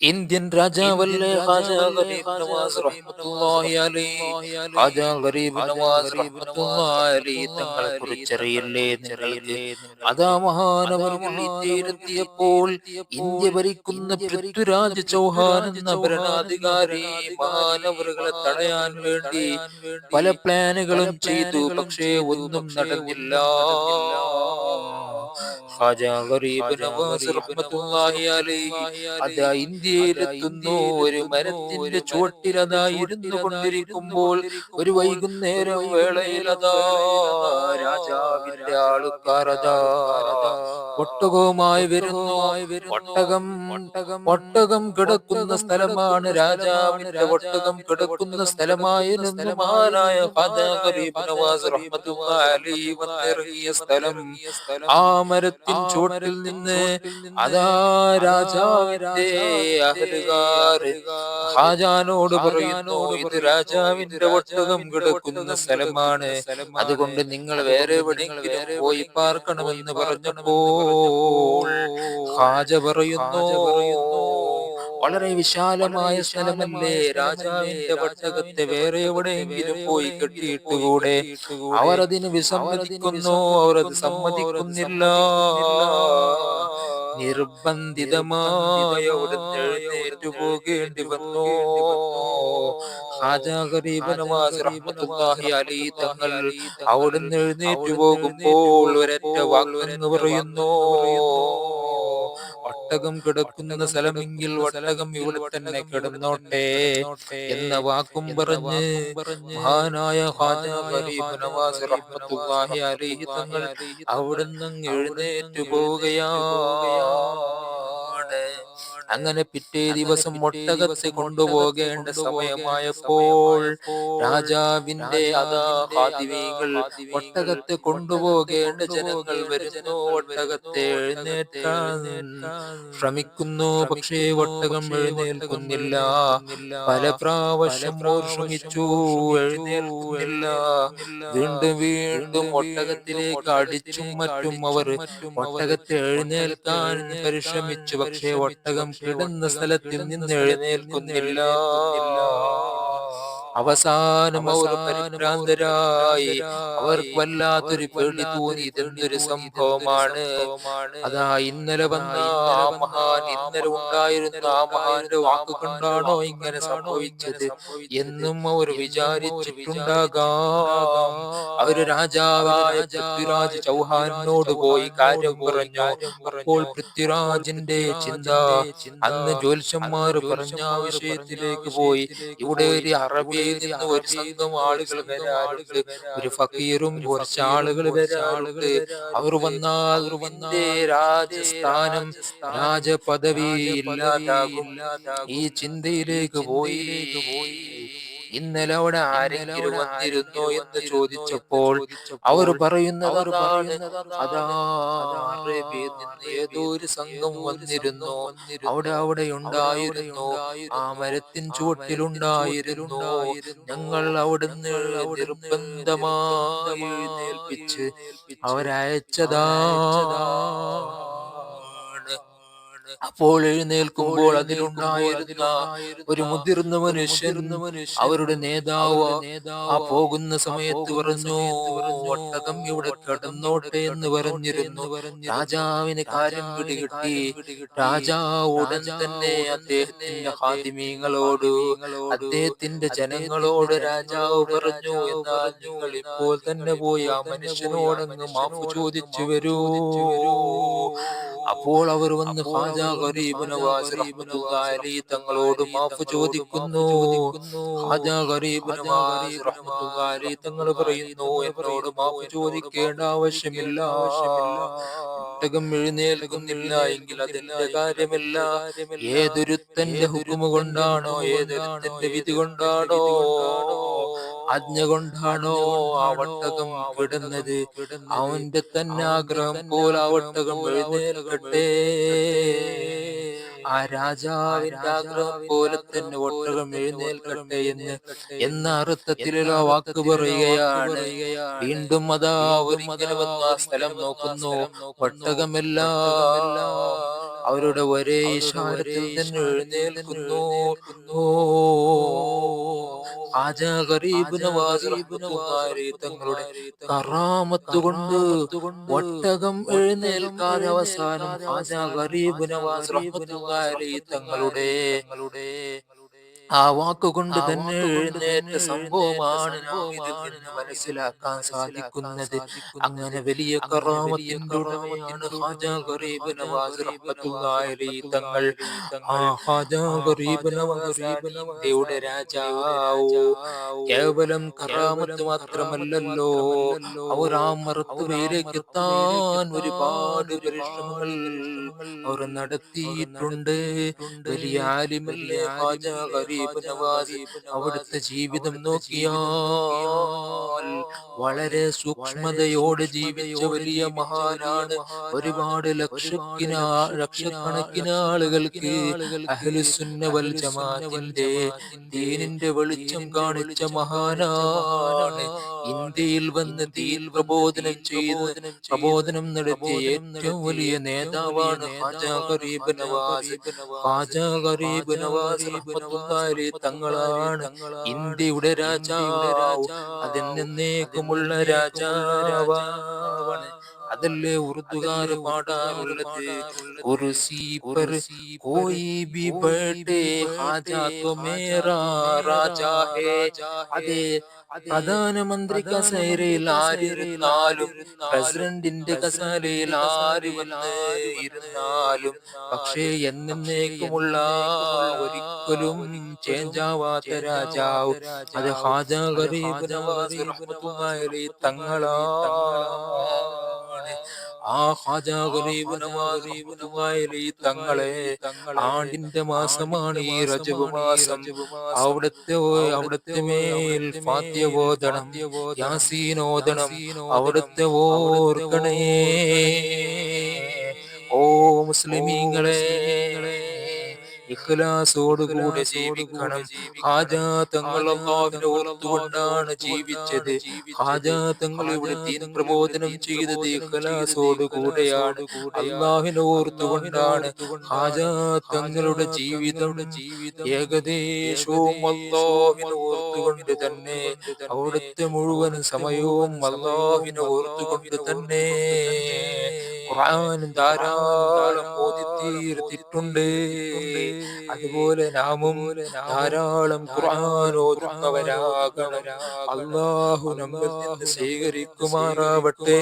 Indian രാജാവല്ലേ ഖാജ ഗരീബ് നവാസ് റഹ്മത്തുള്ളാഹി അലൈഹി ഖാജ ഗരീബ് നവാസ് റഹ്മത്തുള്ളാഹി അലൈഹി തങ്ങളെ കുറിച്ചറിയില്ലേ നിങ്ങൾക്ക് അതാ മഹാനവർ ഇന്ത്യയിലെത്തിയപ്പോൾ ഇന്ത്യ ഭരിക്കുന്ന പൃഥ്വിരാജ് ചൗഹാൻ എന്ന ഭരണാധികാരി മഹാനവറുകളെ തടയാൻ വേണ്ടി പല പ്ലാനുകളും ചെയ്തു. പക്ഷേ ഒന്നും നടന്നില്ല. ഖാജ ഗരീബ് നവാസ് റഹ്മത്തുള്ളാഹി അലൈഹി അതാ ഇന്ത്യയിലെത്തുന്നു ഒരു മരത്തിന്റെ ചുവട്ടിൽ അതാ ഇരുന്നു കൊണ്ടിരിക്കുമ്പോൾ ഒരു വൈകുന്നേരം വേളയിൽ അതാ രാജാവിന്റെ ആളുക്കാർ അതാ ഒട്ടകവുമായി വരുന്നു. ഒട്ടകം ഒട്ടകം കിടക്കുന്ന സ്ഥലമാണ് രാജാവിന്റെ ഒട്ടകം കിടക്കുന്ന സ്ഥലമായിരുന്നു. മഹാനായ ഖാജ ഗരീബ് നവാസ് റഹ്മത്തുള്ളാഹി അലൈഹി വന്നിറങ്ങിയ സ്ഥലം. ആ മരത്തിൻ നിന്ന് അതാ രാജാവിന്റെ ഹാജാനോട് പറയുന്നു ഇത് രാജാവിന്റെ ഒട്ടകം കിടക്കുന്ന സ്ഥലമാണ്. അതുകൊണ്ട് നിങ്ങൾ വേറെ എവിടെയെങ്കിലും പോയി പാർക്കണമെന്ന് പറഞ്ഞപ്പോൾ ഹാജ പറയുന്നു വളരെ വിശാലമായ സ്ഥലമല്ലേ? രാജാവിന്റെ വട്ടകത്തെ വേറെ എവിടെയെങ്കിലും പോയി കെട്ടിയിട്ടുകൂടെ? അവർ അതിന് വിസമ്മതിക്കുന്നു അവർ അത് സമ്മതിക്കുന്നില്ല. നിർബന്ധിതമായ അവിടുന്ന് എഴുന്നേറ്റു പോകേണ്ടി വന്നു? തങ്ങൾ അവിടുന്ന് എഴുന്നേറ്റു പോകുമ്പോൾ ഒരൊറ്റ വാക്കെന്ന് പറയുന്നു. ഒട്ടകം കിടക്കുന്ന സ്ഥലമെങ്കിൽ ഒട്ടകം ഇവിടെ തന്നെ കിടന്നോട്ടെ എന്ന വാക്കും പറഞ്ഞ് മഹാനായ തങ്ങൾ അവിടുന്ന് എഴുന്നേറ്റു പോവുകയാണ് അങ്ങനെ പിറ്റേ ദിവസം ഒട്ടകത്തെ കൊണ്ടുപോകേണ്ട സമയമായപ്പോൾ രാജാവിന്റെ അതാ ഹാദിവീകൾ ഒട്ടകത്തെ കൊണ്ടുപോകേണ്ട ജനങ്ങൾ വരുന്നു. ഒട്ടകത്തെ എഴുന്നേറ്റാൻ ശ്രമിക്കുന്നു. പക്ഷേ ഒട്ടകം എഴുന്നേൽക്കുന്നില്ല പല പ്രാവശ്യം ശ്രമിച്ചു എഴുന്നേൽക്കുന്നില്ല. വീണ്ടും വീണ്ടും ഒട്ടകത്തിലേക്ക് അടിച്ചും മറ്റും അവർ ഒട്ടകത്തെ എഴുന്നേൽക്കാൻ പരിശ്രമിച്ചു. പക്ഷേ ഒട്ടകം കിടന്ന സ്ഥലത്തിൽ നിന്ന് എഴുന്നേൽക്കുന്നില്ല. അവസാനം അവർ പരിഭ്രാന്തരായി. അവർക്ക് വല്ലാത്തൊരു പേടി തോന്നി. ഇതെന്തൊരു സംഭവമാണ്? അതാ ഇന്നലെ വന്ന മഹാൻ ഇന്നലെ ഉണ്ടായിരുന്ന? ആ മഹാന്റെ വാക്കുകൊണ്ടാണോ ഇങ്ങനെ സംഭവിച്ചത്? എന്നും അവർ വിചാരിച്ചിട്ടുണ്ടാകാം. അവർ രാജാവായ പൃഥ്വിരാജ് ചൗഹാനോട് പോയി കാര്യം പറഞ്ഞു അപ്പോൾ പൃഥ്വിരാജിന്റെ ചിന്ത അന്ന് ജ്യോത്സ്യന്മാർ പറഞ്ഞ ആ വിഷയത്തിലേക്ക് പോയി. ഇവിടെ ഒരു അറബിയിൽ നിന്ന് ഒരു സംഘം ആളുകൾ വരാറുണ്ട്. ഒരു ഫക്കീറും കുറച്ച് ആളുകൾ വരാറുണ്ട്. അവർ വന്നാൽ രാജസ്ഥാനം രാജപദവി ഇല്ലാതാകും. ഈ ചിന്തയിലേക്ക് പോയി. ഇന്നലെ അവിടെ ആരെങ്കിലും വന്നിരുന്നോ എന്ന് ചോദിച്ചപ്പോൾ അവർ പറയുന്നത് അതാ അറേബ്യയിൽ നിന്ന് ഏതോ ഒരു സംഘം വന്നിരുന്നു. അവിടെ അവിടെ ഉണ്ടായിരുന്നു. ആ മരത്തിൻ ചുവട്ടിലുണ്ടായിരുന്നു ഞങ്ങൾ അവിടുന്ന് നിർബന്ധമായി ഏൽപ്പിച്ച് അവരയച്ചതാണ് അപ്പോൾ എഴുന്നേൽക്കുമ്പോൾ അതിലുണ്ടായിരുന്ന ഒരു മുതിർന്ന മനുഷ്യൻ അവരുടെ നേതാവ് ആ പോകുന്ന സമയത്ത് പറഞ്ഞു ഒട്ടകം ഇവിടെ കടന്നോട്ടെ എന്ന് പറഞ്ഞിരുന്നു. രാജാവിന് കാര്യം പിടികിട്ടി രാജാവ് ഉടൻ തന്നെ അദ്ദേഹത്തിന്റെ ഹാദിമീങ്ങളോട് അദ്ദേഹത്തിന്റെ ജനങ്ങളോട് രാജാവ് പറഞ്ഞു എന്നാൽ നിങ്ങൾ ഇപ്പോൾ തന്നെ പോയി ആ മനുഷ്യനോടങ്ങ് മാപ്പ് ചോദിച്ചു വരൂ. അപ്പോൾ അവർ വന്ന് ഗരീബ് നവാസ് റഹ്മത്തുള്ളാഹി അലൈഹി തങ്ങളോട് മാഫ് ചോദിക്കുന്നു. ഖാജാ ഗരീബ് നവാസ് റഹ്മത്തുള്ളാഹി അലൈഹി തങ്ങൾ പറയുന്നു എന്നോട് മാഫ് ചോദിക്കേണ്ട ആവശ്യമില്ല. ഒട്ടകം എഴുന്നേൽക്കുന്നില്ല എങ്കിൽ അതിന്റെ കാര്യമില്ല. ഏതൊരുത്തന്റെ ഹുക്കുമ കൊണ്ടാണോ ഏതൊരുത്തന്റെ വിധി കൊണ്ടാണോ ആജ്ഞ കൊണ്ടാണോ ആ വട്ടകം വിടുന്നത്? അവന്റെ തന്നെ ആഗ്രഹം പോലെ ആ വട്ടകം എഴുന്നേൽക്കട്ടെ. ആ രാജാവിന്റെ ആഗ്രഹം പോലെ തന്നെ ഒട്ടകം എഴുന്നേൽക്കട്ടെ എന്ന് എന്ന അർത്ഥത്തിലുള്ള വാക്ക് പറയുകയാണ്. വീണ്ടും അതാ ഒരു മകനെ വന്ന സ്ഥലം നോക്കുന്നു. ഒട്ടകമെല്ലാം അവരുടെ ഒരേ ഇഷാരത്തിൽ തന്നെ എഴുന്നേൽക്കുന്നു? തങ്ങളുടെ കറാമത്ത് കൊണ്ട് ഒട്ടകം എഴുന്നേൽക്കാതെ അവസാനം ആജാ ഗരീബ് നവാസ് തങ്ങളുടെ ആ വാക്കുകൊണ്ട് തന്നെ എഴുന്നേറ്റ സംഭവമാണ് നാം ഇതിൽ നിന്ന് മനസ്സിലാക്കാൻ സാധിക്കുന്നത്. അങ്ങനെ വലിയ കറാമത്തിന്റെ ഉടമയാണ് ഹാജ ഗരീബ് നവാസ് റഹ്മത്തുള്ളാഹി തങ്ങൾ. ആ ഹാജ ഗരീബ് നവാസ് ഇന്ത്യയുടെ രാജാവോ കേവലം കറാമത്ത് മാത്രമല്ലല്ലോ. അവർ ആ മറത്തുവയിലേക്ക് എത്താൻ ഒരുപാട് പരിശ്രമങ്ങൾ അവർ നടത്തിയിട്ടുണ്ട്. വലിയ ആലിമല്ലേ ഹാജ ഗരീബ് നവാസ് അവിടുത്തെ ജീവിതം നോക്കിയാൽ വളരെ സൂക്ഷ്മതയോട് ജീവിച്ച വലിയ മഹാനാണ്. ഒരുപാട് ലക്ഷക്കിനാ ലക്ഷക്കണക്കിന് ആളുകൾക്ക് ജമാഅത്തിന്റെ ദീനിന്റെ വെളിച്ചം കാണിച്ച മഹാനാണ്. ഇന്ത്യയിൽ വന്ന് തീൽ പ്രബോധനം ചെയ്ത് പ്രബോധനം നടത്തിയ ഏറ്റവും വലിയ നേതാവാണ് ഹാജ ഗരീബ് നവാസ്. ഹാജ ഗരീബ് നവാസ് റഹ്മത്തുള്ളാഹി തങ്ങളാണ്? ഇന്ത്യയുടെ രാജാവ്. അതിനേക്കുമുള്ള രാജാവാണ്. അതല്ലേ ഉറുദുകാര് പാടാറുള്ളത്? ഒരു സീപ്പർ കോയി ബി ബർഡേ ആജാ തോ മേരാ രാജാ ഹേ അതെ പ്രധാനമന്ത്രി കസേരയിൽ ആരിരുന്നാലും പ്രസിഡന്റിന്റെ കസേരയിൽ ആര് വന്ന് ഇരുന്നാലും പക്ഷേ എന്നേക്കുമുള്ള ഒരിക്കലും ചേഞ്ച് ആവാത്ത രാജാവ് അത് ഹാജ ഗരീബ് തങ്ങളാണ് ആ ഹാജ തങ്ങളെ. ആണ്ടിന്റെ മാസമാണ് ഈ റജബ് മാസം അവിടുത്തെ അവിടുത്തെ മേൽ ഫാത്യബോധനം. യാസീനോദനം. അവിടുത്തെ ഓർക്കണേ. ഓ മുസ്ലിമീങ്ങളെ. ഇഖ്ലാസോടുകൂടെ ജീവിക്കണം. ഹാജാ തങ്ങൾ അള്ളാഹുവിനെ ഓർത്തുകൊണ്ടാണ് ജീവിച്ചത്. ഹാജാ തങ്ങൾ ഇവിടെ ദീൻ പ്രബോധനം ചെയ്തത് ഇഖ്ലാസോടുകൂടെയാണ് അള്ളാഹുവിനെ ഓർത്തുകൊണ്ടാണ് ഹാജാ തങ്ങളുടെ ജീവിതം ഏകദേശവും അള്ളാഹുവിനെ ഓർത്തുകൊണ്ട് തന്നെ അവിടുത്തെ മുഴുവൻ സമയവും അള്ളാഹുവിനെ ഓർത്തുകൊണ്ട് തന്നെ ഖുർആൻ ധാരാളം ഓതിത്തീർത്തിട്ടുണ്ട് അതുപോലെ നാമും ധാരാളം ഖുർആൻ ഓതുന്നവരാകണം. അള്ളാഹു നമ്മിൽ നിന്ന് സ്വീകരിക്കുമാറാവട്ടെ.